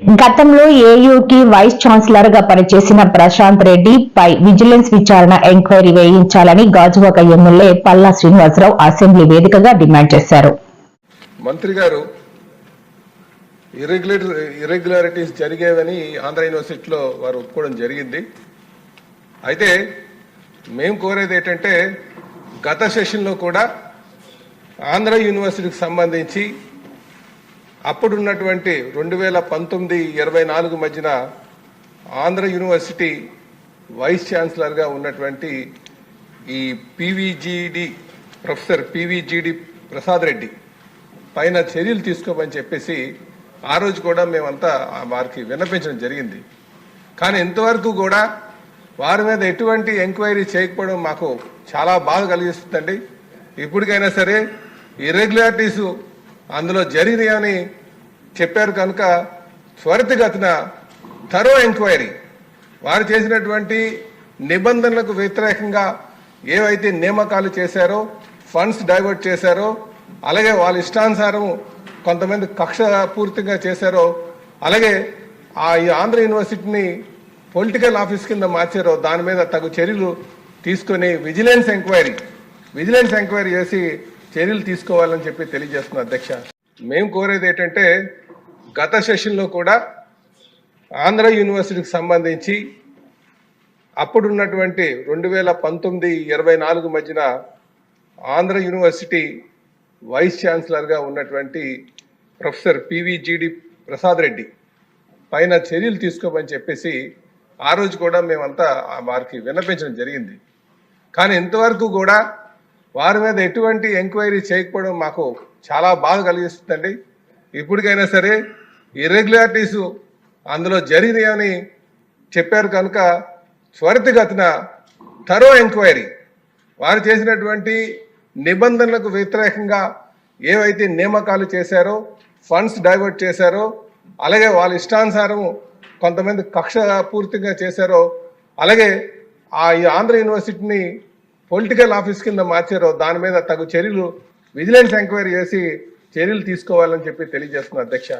గతంలో ఏయూకి వైస్ ఛాన్సలర్గా పనిచేసిన ప్రశాంత్ రెడ్డి పై విజిలెన్స్ విచారణ ఎంక్వైరీ వేయించాలని గాజువాక ఎమ్మెల్యే పల్లా శ్రీనివాసరావు అసెంబ్లీ వేదికగా డిమాండ్ చేశారు. మంత్రి గారు ఇర్రెగ్యులేటర్ ఇర్రెగ్యులారిటీస్ జరిగేవని ఆంధ్ర యూనివర్సిటీలో వారు ఒప్పుకోవడం జరిగింది. అయితే మేము కోరేది ఏంటంటే గత సెషన్లో కూడా ఆంధ్ర యూనివర్సిటీకి సంబంధించి అప్పుడున్నటువంటి రెండు వేల పంతొమ్మిది ఇరవై నాలుగు మధ్యన ఆంధ్ర యూనివర్సిటీ వైస్ ఛాన్సలర్గా ఉన్నటువంటి ఈ PVGD professor PVGD Prasad Reddy పైన చర్యలు తీసుకోమని చెప్పేసి ఆ రోజు కూడా మేమంతా వారికి విన్నపించడం జరిగింది. కానీ ఇంతవరకు కూడా వారి మీద ఎటువంటి ఎంక్వైరీ చేయకపోవడం మాకు చాలా బాధ కలిగిస్తుందండి. ఇప్పటికైనా సరే ఇర్రెగ్యులారిటీస్ అందులో జరిగినాయని చెప్పారు కనుక త్వరితగతిన థరో ఎంక్వైరీ. వారు చేసినటువంటి నిబంధనలకు వ్యతిరేకంగా ఏవైతే నియామకాలు చేశారో ఫండ్స్ డైవర్ట్ చేశారో అలాగే వాళ్ళ ఇష్టానుసారం కొంతమంది కక్ష పూర్తిగా చేశారో అలాగే ఆ ఈ ఆంధ్ర యూనివర్సిటీని పొలిటికల్ ఆఫీస్ కింద మార్చారో దాని మీద తగు చర్యలు తీసుకొని విజిలెన్స్ ఎంక్వైరీ విజిలెన్స్ ఎంక్వైరీ చేసి చర్యలు తీసుకోవాలని చెప్పి తెలియజేస్తున్నా అధ్యక్ష. మేము కోరేది ఏంటంటే గత సెషన్లో కూడా ఆంధ్ర యూనివర్సిటీకి సంబంధించి అప్పుడున్నటువంటి రెండు వేల పంతొమ్మిది ఇరవై నాలుగు మధ్యన ఆంధ్ర యూనివర్సిటీ వైస్ ఛాన్సలర్గా ఉన్నటువంటి ప్రొఫెసర్ పివిజిడి ప్రసాద్ రెడ్డి పైన చర్యలు తీసుకోమని చెప్పేసి ఆ రోజు కూడా మేమంతా వారికి విన్నపించడం జరిగింది. కానీ ఇంతవరకు కూడా వారి మీద ఎటువంటి ఎంక్వైరీ చేయకపోవడం మాకు చాలా బాధ కలిగిస్తుందండి. ఇప్పటికైనా సరే ఇర్రెగ్యులారిటీస్ అందులో జరిగినాయని చెప్పారు కనుక త్వరితగతిన థరో ఎంక్వైరీ. వారు చేసినటువంటి నిబంధనలకు వ్యతిరేకంగా ఏవైతే నియామకాలు చేశారో ఫండ్స్ డైవర్ట్ చేశారో అలాగే వాళ్ళ ఇష్టానుసారం కొంతమంది కక్ష పూర్తిగా చేశారో అలాగే ఆ ఈ ఆంధ్ర యూనివర్సిటీని పొలిటికల్ ఆఫీస్ కింద మార్చారో దాని మీద తగు చర్యలు విజిలెన్స్ ఎంక్వైరీ చేసి చర్యలు తీసుకోవాలని చెప్పి తెలియజేస్తున్నా అధ్యక్ష.